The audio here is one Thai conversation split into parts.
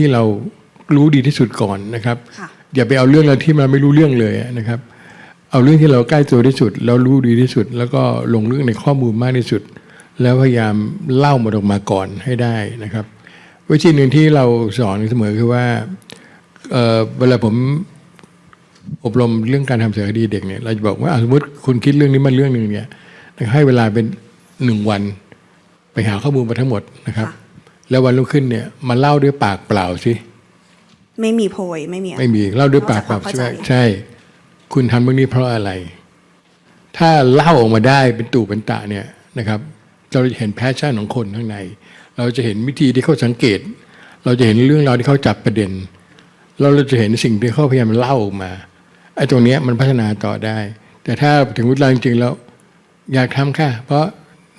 ที่เรารู้ดีที่สุดก่อนนะครับค่ะอย่าไปเอาเรื่องอะไรที่มันไม่รู้เรื่องเลยนะครับ เอาเรื่องที่เราใกล้ตัวที่สุด แล้วรู้ดีที่สุด แล้วก็ลงลึกในข้อมูลมากที่สุด แล้วพยายามเล่ามันออกมาก่อนให้ได้นะครับ วิธีหนึ่งที่เราสอนเสมอคือว่าเอ่อเวลาผมอบรมเรื่องการทำสารคดีเด็กเนี่ยเราจะบอกว่าอะสมมติคุณคิดเรื่องนี้มาเรื่องหนึ่งเนี่ยให้เวลาเป็นหนึ่งวัน ไปหาข้อมูลมาทั้งหมดนะครับค่ะ แล้ววันรุ่งขึ้นเนี่ยมาเล่าด้วยปากเปล่าสิไม่มีโพยไม่มีอะไรไม่มีเล่าด้วยปากเปล่าเข้าใช่ใจไหมใช่ คุณทำเรื่องนี้เพราะอะไร ถ้าเล่าออกมาได้เป็นตู่เป็นตะเนี่ยนะครับ เราจะเห็นแพชชั่นของคนข้างใน เราจะเห็นวิธีที่เขาสังเกต เราจะเห็นเรื่องราวที่เขาจับประเด็นเราจะเห็นสิ่งที่เขาพยายามเล่าออกมาไอ้ตรงเนี้ยมันพัฒนาต่อได้ แต่ถ้าถึงเวลาจริงๆแล้ว อยากทำค่ะ เพราะ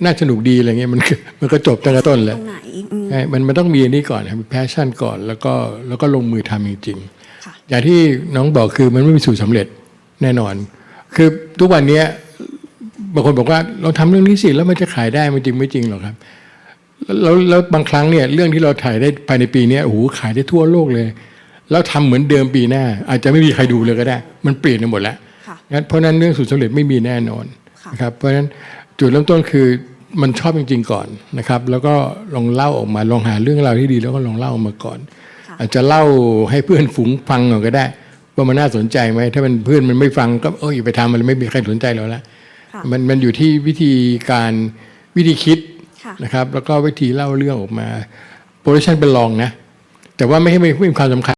น่าสนุกดีอะไรเงี้ยมันก็มันก็จบตั้งแต่ต้นตแล้รวงไหนอืมใช่มันมันต้องมีอันนี้ก่อนครับมีแพชชั่นก่อน แล้วก็แล้วก็ลงมือทำจริงค่ะๆอย่างที่น้องบอกคือมันไม่มีสูตรสำเร็จแน่นอน คือทุกวันเนี้ยบางคนบอกว่าเราทำเรื่องนี้สิแล้วมันจะขายได้มันจริงไม่จริงหรอกครับแล้วแล้วบางครั้งเนี่ยเรื่องที่เราถ่ายได้ภายในปีเนี้ยโอ้โหขายได้ทั่วโลกเลย แล้วทำเหมือนเดิมปีหน้า อาจจะไม่มีใครดูเลยก็ได้ มันเปลี่ยนไปหมดแล้วค่ะงั้นเพราะฉะนั้นเรื่องสูตรสำเร็จไม่มีแน่นอนค่ะนะครับเพราะฉะนั้นจุดเริ่มต้นคือ มันชอบจริง ๆ ก่อนนะครับ แล้วก็ลองเล่าออกมาลองหาเรื่องราวที่ดี แล้วก็ลองเล่าออกมาก่อนค่ะอาจจะเล่าให้เพื่อนฝูงฟังก่อนก็ได้ว่ามันน่าสนใจไหมถ้ามันเพื่อนมันไม่ฟังก็เอออย่าไปทำมันไม่มีใครสนใจเราละค่ะมันมันอยู่ที่วิธีการวิธีคิดค่ะนะครับ แล้วก็วิธีเล่าเรื่องออกมาโปรดักชันเป็นรองนะ แต่ว่าไม่ให้ไม่ไม่มีความสำคัญ